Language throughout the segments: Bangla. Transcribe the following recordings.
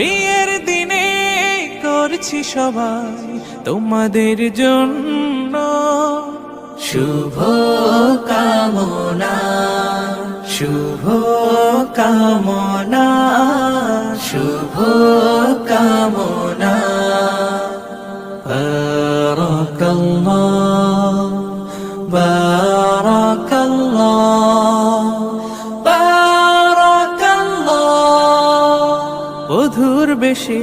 বিয়ের দিনে করছি সবাই তোমাদের জন্য। শুভ কামনা। শুভ কামনা। শুভ কামনা। বারাকাল্লাহ। বেশে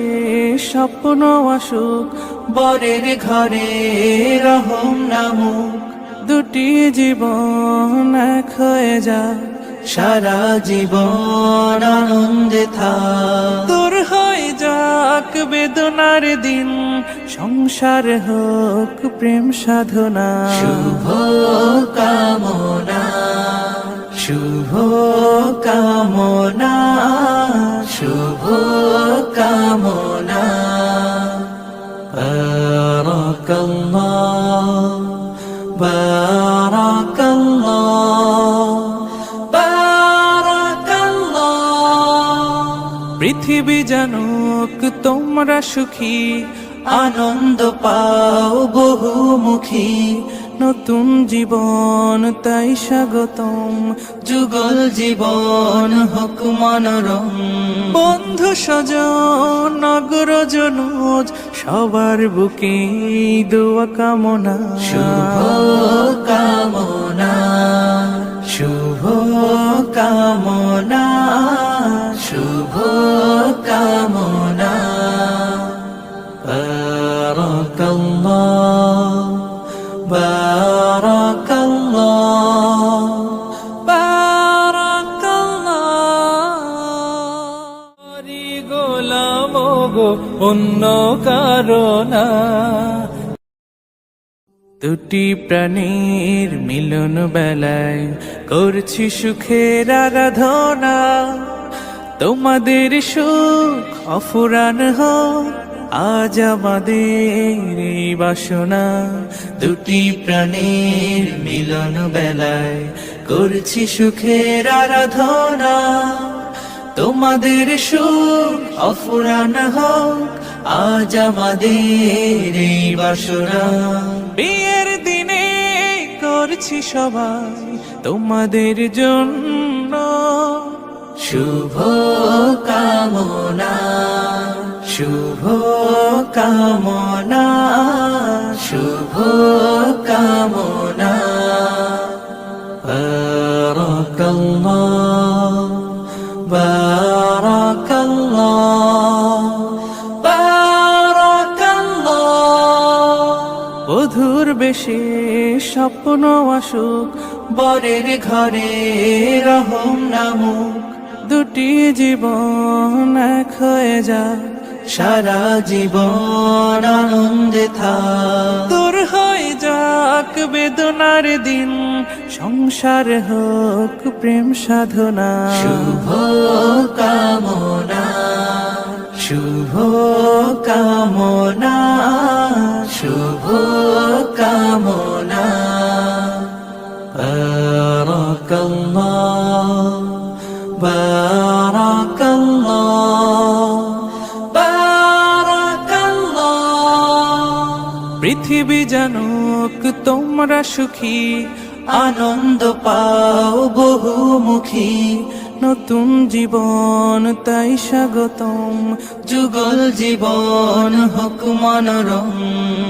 স্বপ্ন আসুক বরের ঘরে রহম নামুক। দুটি জীবন এক হয়ে যাক, সারা জীবন আনন্দে থাক। দূর হয়ে যাক বেদনার দিন, সংসার হোক প্রেম সাধনা। শুভ কামনা শুভ কামনা, শুভ কামনা। পৃথিবী জানুক তোমরা সুখী আনন্দ পাও বহুমুখী। নতুন জীবন, তাই স্বাগতম। যুগল জীবন, হোক মনোরম। বন্ধু স্বজন নগর জনুজ, সবার বুকে দোয়া কামনা। শুভ কামনা শুভ কামনা শুভ কামনা। بارك الله بارك الله গোলাম গো অন্য কারণা দুটি প্রাণীর মিলন বেলায় করছি সুখের আরাধনা তোমাদের সুখ অফুরান হোক আজ আমাদের এই বাসনা দুটি প্রাণীর মিলন বেলায় করছি সুখের আরাধনা। তোমাদের সুখ অফুরান হোক, আজ আমাদের এই বাসনা। বিয়ের দিনে করছি সবাই তোমাদের জন্য। শুভ কামনা। শুভ কামনা শুভ কামনা। বারাকাল্লাহ অধুর বেশি স্বপ্ন অসুখ বরের ঘরে রহম নামুক। দুটি জীবন খয়ে যায় সারা জীবন আনন্দে থা দূর হয়ে যাক বেদনার দিন সংসার হোক প্রেম সাধনা। শুভ সুখী আনন্দ পাও বহুমুখী। নতুন জীবন তাই স্বাগতম। যুগল জীবন হোক মনোরম।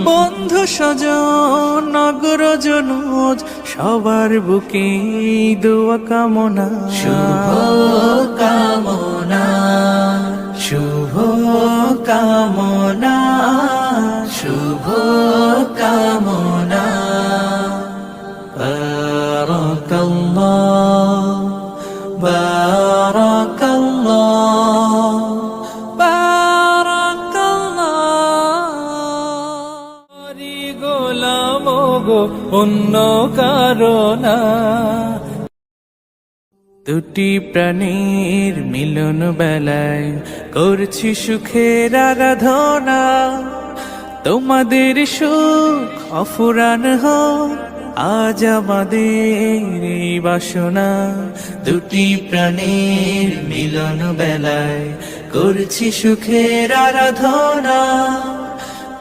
বন্ধু স্বজন নগর জনুজ সবার বুকে দোয়া কামনা। শুভ কামনা। শুভ কামনা। শুভ কামনা। গো, অন্য কারণা দুটি প্রাণীর মিলন বেলায় করছি সুখের আরাধনা। তোমাদের সুখ অফুরান হোক আজ আমাদের এই বাসনা। দুটি প্রাণীর মিলন বেলায় করছি সুখের আরাধনা।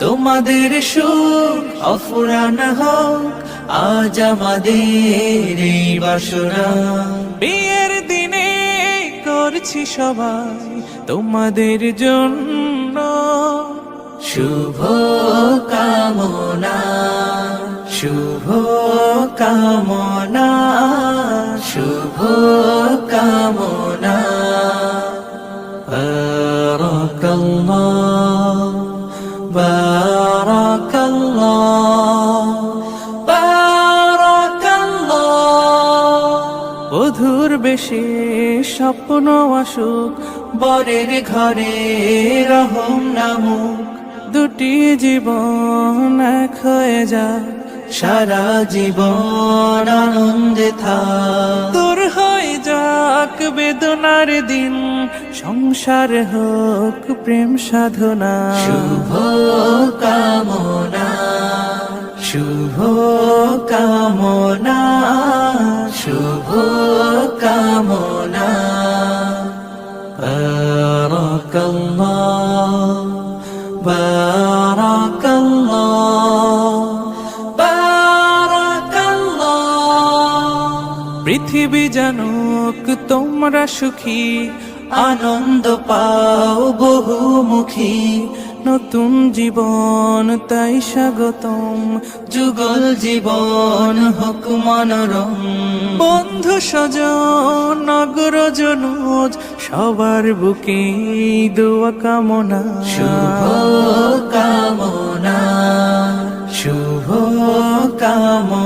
তোমাদের সুখ অফুরান হোক, আজ আমাদের এই বাসনা। বিয়ের দিনে করছি সবাই তোমাদের জন্য শুভ কামনা শুভ কামনা শুভ কামনা। বধুর স্বপ্ন আসুক বরের ঘরে রহম নামুক। দুটি জীবন এক হয়ে যা সারা জীবন আনন্দে থাক। দূর হয়ে যাক বেদনার দিন, সংসার হোক প্রেম সাধনা। শুভ কামনা শুভ কামনা। শুভ কামনা। বারাকাল্লাহ বারাকাল্লাহ বারাকাল্লাহ। পৃথিবী জানুক তোমরা সুখী আনন্দ পাও বহুমুখী। নতুন জীবন, তাই স্বাগতম। যুগল জীবন হোক মনোরম। বন্ধু স্বজন নগর জনুজ, সবার বুকে দোয়া কামনা। শুভ কামনা শুভ কামনা।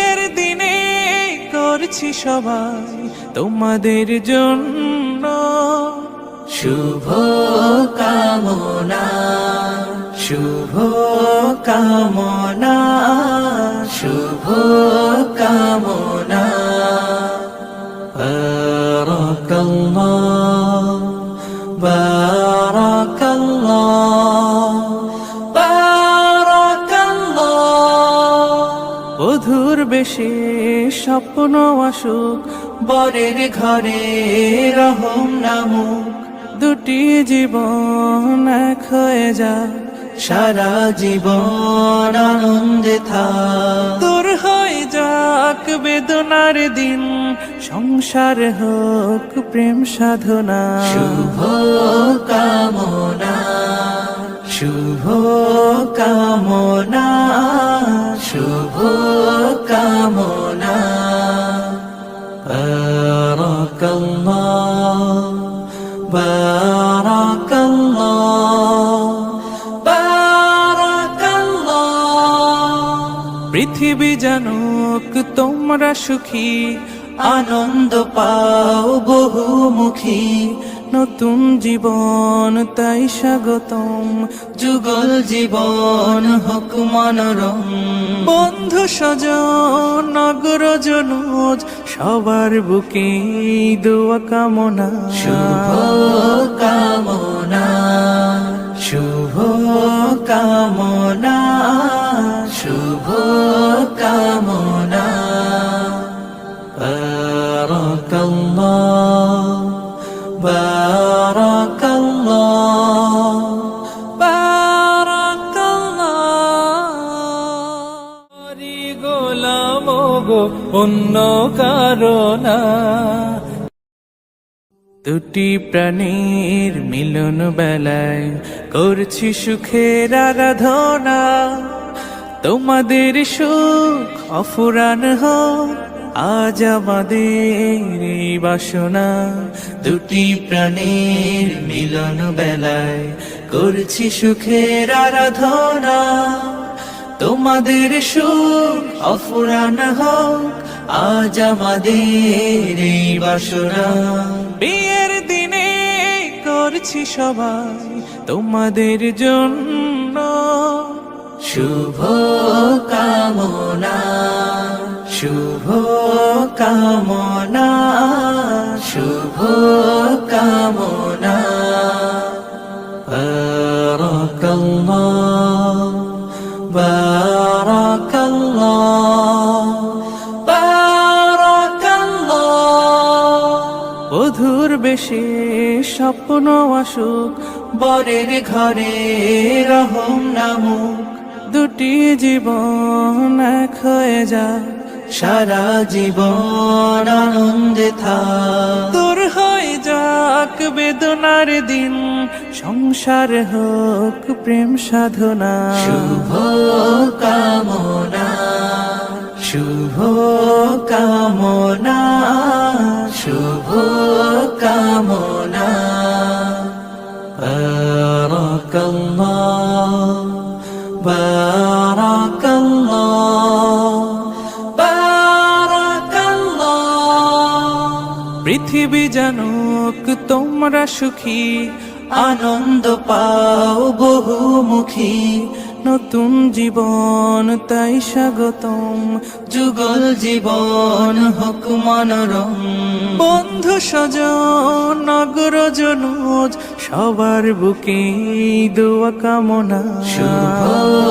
করছি সবাই তোমাদের জন্য। শুভ কামনা। শুভ কামনা। আসুক বরের ঘরে রহম নামুক। দুটি জীবন এক হয়ে যা সারা জীবন আনন্দে থাক। দূর হয়ে যাক বেদনার দিন সংসার হোক প্রেম সাধনা। শুভ কামনা শুভ কামনা। শুভ কামনা। بارك الله بارك الله بارك الله পৃথিবী জানুক তোমরা সুখী আনন্দ পাও বহুমুখী নতুন জীবন, তাই স্বাগতম। যুগল জীবন হোক মনোরম। বন্ধু স্বজন নগর জনুজ, সবার বুকে দোয়া কামনা। শুভ কামনা শুভ কামনা শুভ কামনা। গো অন্য কারণা দুটি প্রাণীর মিলন বেলায় করছি সুখের আরাধনা। তোমাদের সুখ অফুরান হোক, আজ আমাদের বাসনা। দুটি প্রাণীর মিলন বেলায় করছি সুখের আরাধনা। তোমাদের সুখ অফুরান হোক আজ আমাদের এই বাসনা। বিয়ের দিনে করছি সবাই তোমাদের জন্য। শুভ কামনা শুভ কামনা শুভ কামনা। বধুর বেশে স্বপ্ন আসুক বরের ঘরে রহম নামুক। দুটি জীবন এক হয়ে যাক, সারা জীবন আনন্দে থাক। দূর হয়ে যাক বেদনার দিন, সংসার হোক প্রেম সাধনা। শুভ কামনা শুভ কামনা। শুভ কামনা। বারাকাল্লাহ পৃথিবী জানুক তোমরা সুখী আনন্দ পাও বহুমুখী। নতুন জীবন, তাই স্বাগতম। যুগল জীবন, হোক মনোরম। বন্ধু স্বজন নগর সবার বুকে দোয়া কামনা। শুভ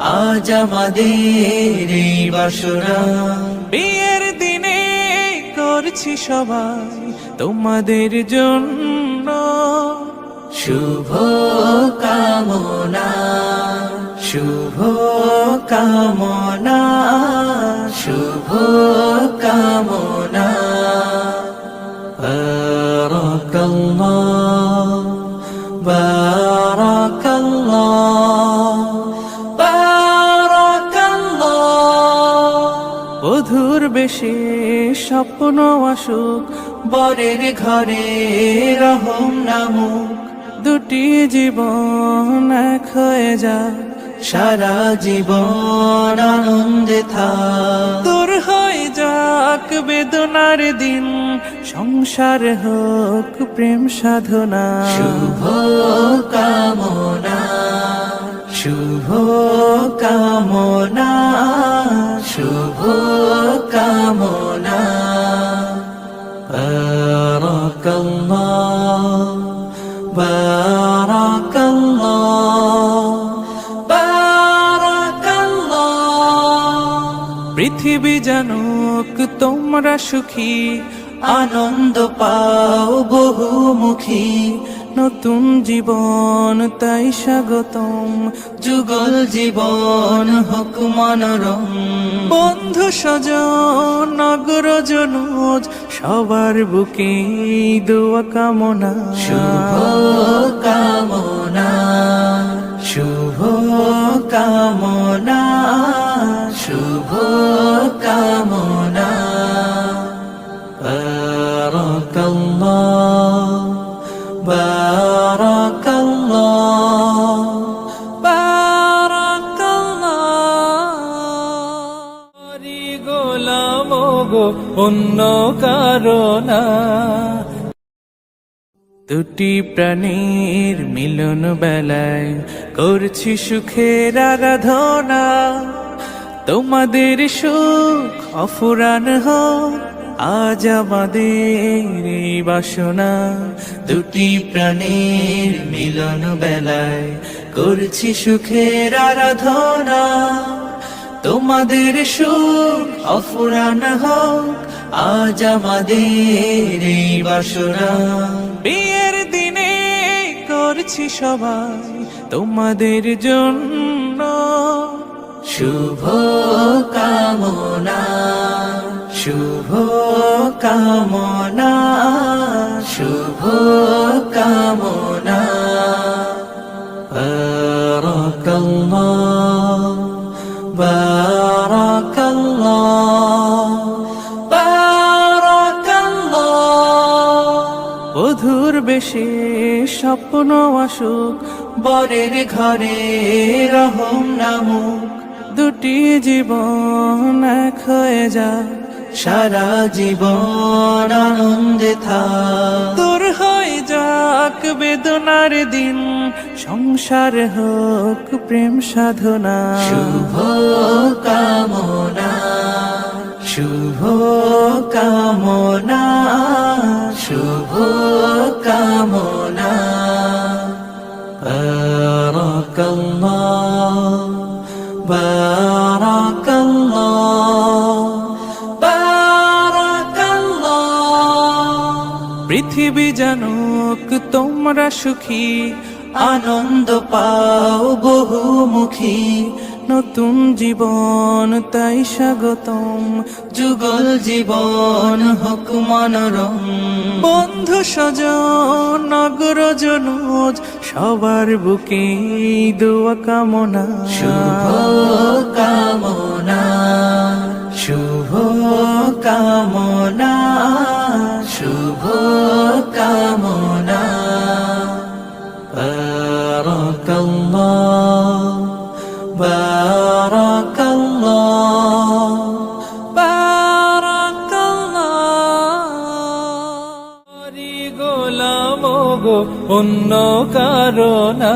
আজ আমাদের এই বাসনা। বিয়ের দিনে করছি সবাই তোমাদের জন্য। শুভ কামনা শুভ কামনা শুভ বেশে স্বপ্ন আসুক বরের ঘরে রহম নামুক। দুটি জীবন এক হয়ে যাক, সারা জীবন আনন্দে থাক। দূর হয়ে যাক বেদনার দিন, সংসার হোক প্রেম সাধনা। শুভ কামনা শুভ কামনা। শুভ কামনা বারাকাল্লাহ। পৃথিবী জানুক তোমরা সুখী আনন্দ পাও বহুমুখী নতুন জীবন, তাই স্বাগতম। যুগল জীবন হোক মনোরম। বন্ধু স্বজন, নগর জনুজ, সবার বুকে দোয়া কামনা। শুভ কামনা। শুভ কামনা। শুভ কামনা। বারাকাল্লাহ বারাকাল্লাহ। গোলাম গো, অন্য কারণা দুটি প্রাণীর মিলন বেলায় করছি সুখের আরাধনা। তোমাদের সুখ অফুরান হোক আজ আমাদের এই বাসনা দুটি প্রাণীর মিলন বেলায় করছি সুখের আরাধনা। তোমাদের সুখ অফুরান হোক, আজ আমাদের এই বাসনা। বিয়ের দিনে করছি সবাই তোমাদের জন্য শুভ কামনা। শুভ কামনা শুভ কামনা বারাকাল্লাহ বারাকাল্লাহ বারাকাল্লাহ। বধুর বেশে স্বপ্ন আসুক, বরের ঘরে রহম নামুক। দুটি জীবন এক হয়ে সারা জীবন আনন্দে থাক। দূর হয়ে যাক বেদনার দিন সংসার হোক প্রেম সাধনা। শুভ কামনা শুভ কামনা। তোমরা সুখী, আনন্দ পাও বহুমুখী। নতুন জীবন, তাই স্বাগতম। যুগল জীবন হোক মনোরম। বন্ধু স্বজন নগর জনুজ, সবার বুকে দোয়া কামনা। শুভ কামনা শুভ কামনা শুভ কামনা। অন্য কারণা